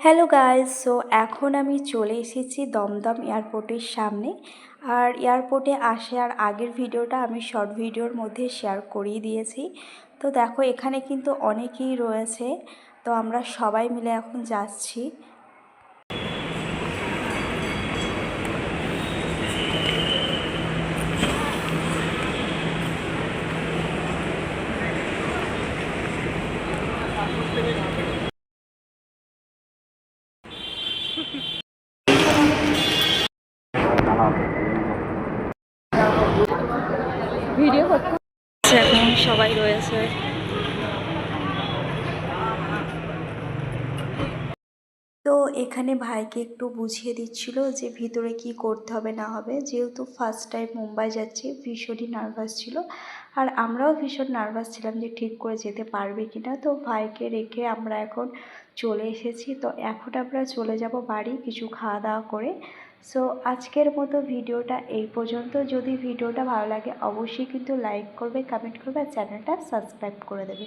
Hello guys so এখন আমি চলে এসেছি দমদম এয়ারপোর্টের সামনে। আর এয়ারপোর্টে আসার আগের ভিডিওটা আমি শর্ট ভিডিওর মধ্যে শেয়ার করিয়ে দিয়েছি। তো দেখো, এখানে কিন্তু অনেকেই রয়েছে। তো আমরা সবাই মিলে এখন যাচ্ছি। ভিডিও করতে এখন সবাই রয়েছে। তো এখানে ভাইকে একটু বুঝিয়ে দিচ্ছিল যে ভিতরে কি করতে হবে, না হবে। যেহেতু ফার্স্ট টাইম মুম্বাই যাচ্ছি, ভীষণই নার্ভাস ছিল। আর আমরাও ভীষণ নার্ভাস ছিলাম যে ঠিক করে যেতে পারবে কি না তো ভাইকে রেখে আমরা এখন চলে এসেছি। তো এখন আমরা চলে যাব বাড়ি কিছু খাওয়া দাওয়া করে। সো আজকের মতো ভিডিওটা এই পর্যন্ত। যদি ভিডিওটা ভালো লাগে, অবশ্যই কিন্তু লাইক করবে কমেন্ট করবে, আর চ্যানেলটা সাবস্ক্রাইব করে দেবে।